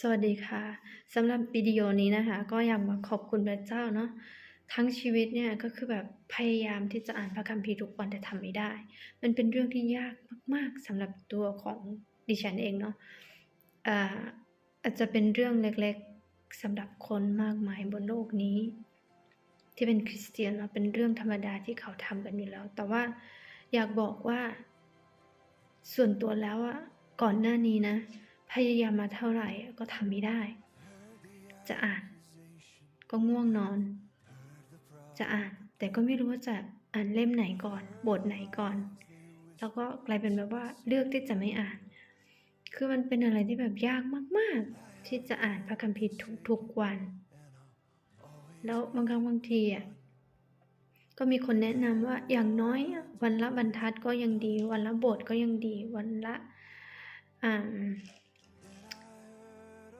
สวัสดีค่ะสำหรับวิดีโอนี้นะคะ ก็อยากมาขอบคุณพระเจ้าเนาะทั้งชีวิตเนี่ยก็คือแบบพยายามที่จะอ่านพระคัมภีร์ทุกวันแต่ทำไม่ได้ มันเป็นเรื่องที่ยากมาก ๆสำหรับตัวของดิฉันเองเนาะอาอาจจะเป็นเรื่องเล็กๆสำหรับคนมากมายบนโลกนี้ ที่เป็นคริสเตียนเนาะเป็นเรื่องธรรมดาที่เขาทำกันอยู่แล้ว แต่ว่าอยากบอกว่า ส่วนตัวแล้วอะก่อนหน้านี้นะ พยายามมาเท่าไหร่ก็ทำไม่ได้ จะอ่านก็ง่วงนอน จะอ่านแต่ก็ไม่รู้ว่าจะอ่านเล่มไหนก่อน บทไหนก่อน แล้วก็กลายเป็นแบบว่าเลือกที่จะไม่อ่าน คือมันเป็นอะไรที่แบบยากมาก ๆ ที่จะอ่านพระคัมภีร์ทุกๆวัน แล้วบางครั้งบางทีอะก็มีคนแนะนำว่าอย่างน้อยวันละบรรทัดก็ยังดี วันละบทก็ยังดีวันละอ่า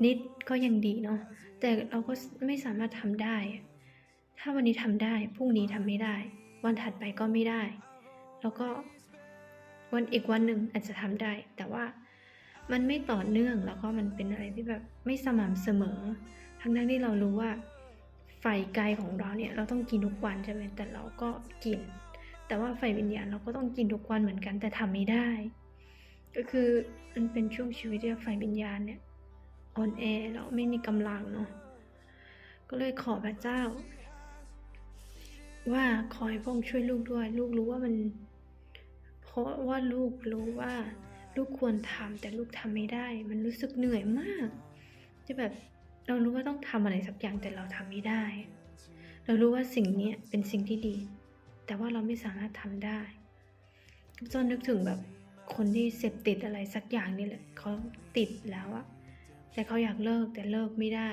นิดก็ยังดีเนาะแต่เราก็ไม่สามารถทำได้ ถ้าวันนี้ทำได้พรุ่งนี้ทำไม่ได้ วันถัดไปก็ไม่ได้ แล้วก็วันอีกวันหนึ่งอาจจะทำได้ แต่ว่ามันไม่ต่อเนื่องแล้วก็มันเป็นอะไรที่แบบไม่สม่ำเสมอ ทั้งทั้งที่เรารู้ว่าไฟไกลของเราเนี่ยเราต้องกินทุกวันใช่ไหมแต่เราก็กิน แต่ว่าไฟวิญญาณเราก็ต้องกินทุกวันเหมือนกันแต่ทำไม่ได้ ก็คือมันเป็นช่วงชีวิตที่ไฟวิญญาณเนี่ย อ่อนแอแล้วไม่มีกำลังเนาะก็เลยขอพระเจ้า ว่าขอให้พระองค์ช่วยลูกด้วย ลูกรู้ว่ามัน เพราะว่าลูกรู้ว่า ลูกควรทำแต่ลูกทำไม่ได้ มันรู้สึกเหนื่อยมากที่แบบเรารู้ว่าต้องทำอะไรสักอย่างแต่เราทำไม่ได้ เรารู้ว่าสิ่งนี้เป็นสิ่งที่ดี แต่ว่าเราไม่สามารถทำได้จนนึกถึงแบบคนที่เสพติดอะไรสักอย่างนี่แหละเขาติดแล้วอะ แต่เขาอยากเลิกแต่เลิกไม่ได้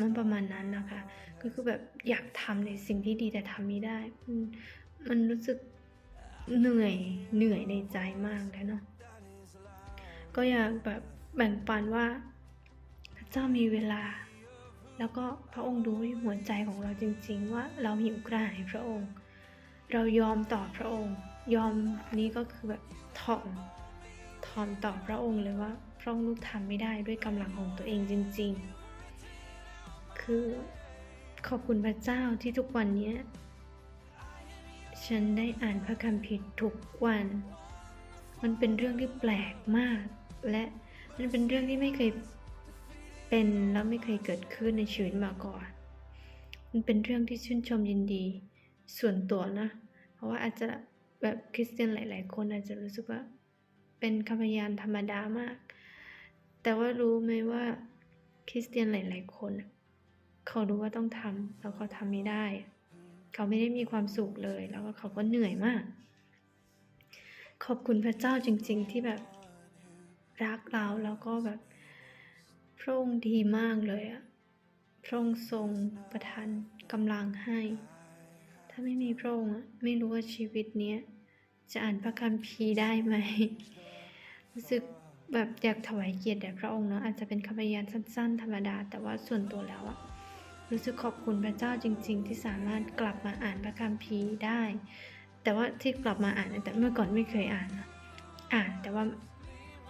มันประมาณนั้นนะคะ ก็คือแบบอยากทำในสิ่งที่ดีแต่ทำไม่ได้มันมันรู้สึกเหนื่อยเหนื่อยในใจมากเลยเนาะก็อยากแบบแบ่งปันว่าพระเจ้ามีเวลา แล้วก็พระองค์ดูหัวใจของเราจริง ๆ ว่าเราหิวกระหายพระองค์ เรายอมต่อพระองค์ ยอมนี้ก็คือแบบถ่อมถ่อมต่อพระองค์เลยว่า พระองค์ลูกทำไม่ได้ด้วยกำลังของตัวเองจริง ๆ คือขอบคุณพระเจ้าที่ทุกวันนี้ฉันได้อ่านพระคัมภีร์ทุกวัน มันเป็นเรื่องที่แปลกมาก และมันเป็นเรื่องที่ไม่เคยเป็นแล้วไม่เคยเกิดขึ้นในชีวิตมาก่อน มันเป็นเรื่องที่ชื่นชมยินดีส่วนตัวนะ เพราะว่าอาจจะแบบคริสเตียนหลาย ๆ คนอาจจะรู้สึกว่าเป็นคำพยานธรรมดามาก แต่ว่ารู้ไหมว่าคริสเตียนหลาย ๆ คน เขารู้ว่าต้องทำแล้วเขาทำไม่ได้ เขาไม่ได้มีความสุขเลย แล้วก็เขาก็เหนื่อยมาก ขอบคุณพระเจ้าจริง ๆ ที่แบบรักเราแล้วก็แบบพระองค์ดีมากเลยอะพระองค์ทรงประทานกำลังให้ ถ้าไม่มีพระองค์อะไม่รู้ว่าชีวิตเนี้ยจะอ่านพระคัมภีร์ได้ไหมรู้สึก แบบอยากถวายเกียรติแด่พระองค์เนาะอาจจะเป็นคำพยานสั้น ๆ ธรรมดา แต่ว่าส่วนตัวแล้วอะรู้สึกขอบคุณพระเจ้าจริง ๆ ที่สามารถกลับมาอ่านพระคัมภีร์ได้ แต่ว่าที่กลับมาอ่านแต่เมื่อก่อนไม่เคยอ่านนะอ่านแต่ว่า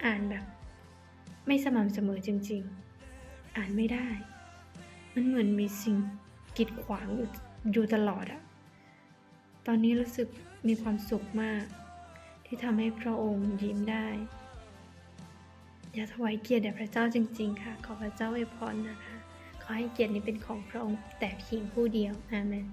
อ่านแบบ ไม่สม่ำเสมอจริง ๆ อ่านไม่ได้ มันเหมือนมีสิ่งกีดขวางอยู่อยู่ตลอดอะตอนนี้รู้สึกมีความสุขมาก ที่ทำให้พระองค์ยิ้มได้ อย่าถวายเกียรติแด่พระเจ้าจริง ๆ ค่ะ ขอพระเจ้าอวยพรนะคะ ขอให้เกียรตินี้เป็นของพระองค์แต่เพียงผู้เดียว อาเมน